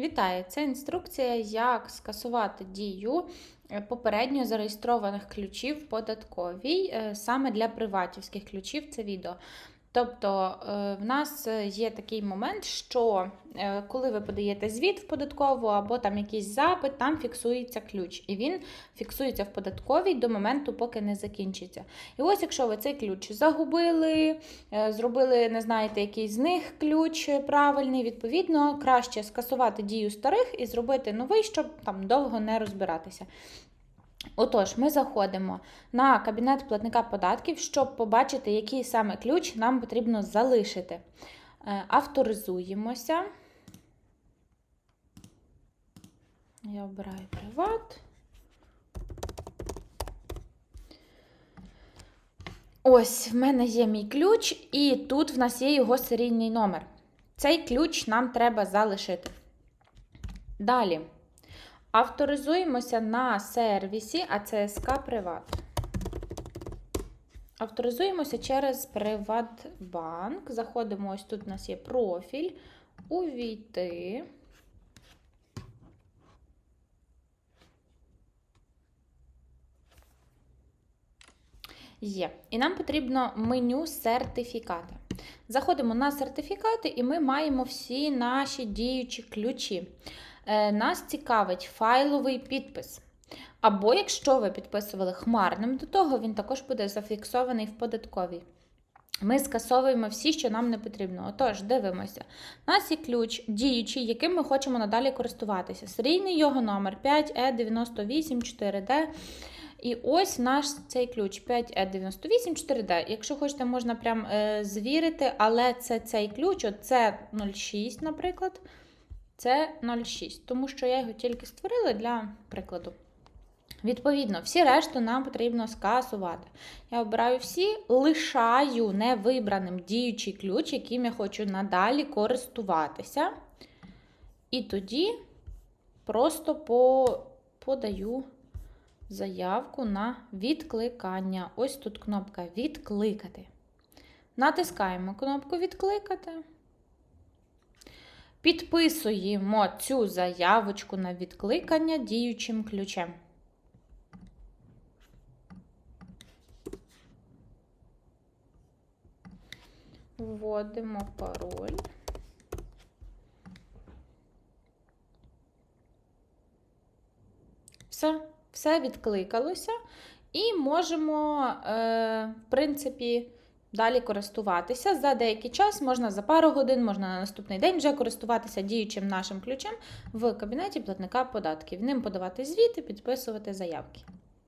Вітаю! Це інструкція, як скасувати дію е, попередньо зареєстрованих ключів податковій е, саме для приватівських ключів. Це відео. Тобто е, в нас є такий момент, що е, коли ви подаєте звіт в податкову або там якийсь запит, там фіксується ключ, і він фіксується в податковій до моменту, поки не закінчиться. І ось, якщо ви цей ключ загубили, е, зробили, не знаєте, який з них ключ правильний, відповідно, краще скасувати дію старих і зробити новий, щоб там довго не розбиратися. Отож, ми заходимо на кабінет платника податків, щоб побачити, який саме ключ нам потрібно залишити. Е, Авторизуємося. Я обираю приват. Ось, в мене є мій ключ, і тут в нас є його серійний номер. Цей ключ нам треба залишити. Далі. Авторизуємося на сервісі АЦСК Приват. Авторизуємося через Приватбанк. Заходимо, ось тут у нас є профіль. Увійти. Є. І нам потрібно меню сертифікати. Заходимо на сертифікати, і ми маємо всі наші діючі ключі. Е, Нас цікавить файловий підпис. Або якщо ви підписували хмарним до того, він також буде зафіксований в податковій. Ми скасовуємо всі, що нам не потрібно. Отож, дивимося. У нас є ключ діючий, яким ми хочемо надалі користуватися. Серійний його номер е 5E984D. І ось наш цей ключ 5E984D. Якщо хочете, можна прям е, звірити, але це цей ключ, от це 06, наприклад. Це 06, тому що я його тільки створила для прикладу. Відповідно, всі решту нам потрібно скасувати. Я обираю всі, лишаю невибраним діючий ключ, яким я хочу надалі користуватися. І тоді просто по, подаю заявку на відкликання. Ось тут кнопка Відкликати. Натискаємо кнопку Відкликати. Підписуємо цю заявочку на відкликання діючим ключем. Вводимо пароль. Все, все відкликалося. І можемо, е, в принципі, далі користуватися. За деякий час, можна за пару годин, можна на наступний день вже користуватися діючим нашим ключем в кабінеті платника податків. Ним подавати звіти, підписувати заявки.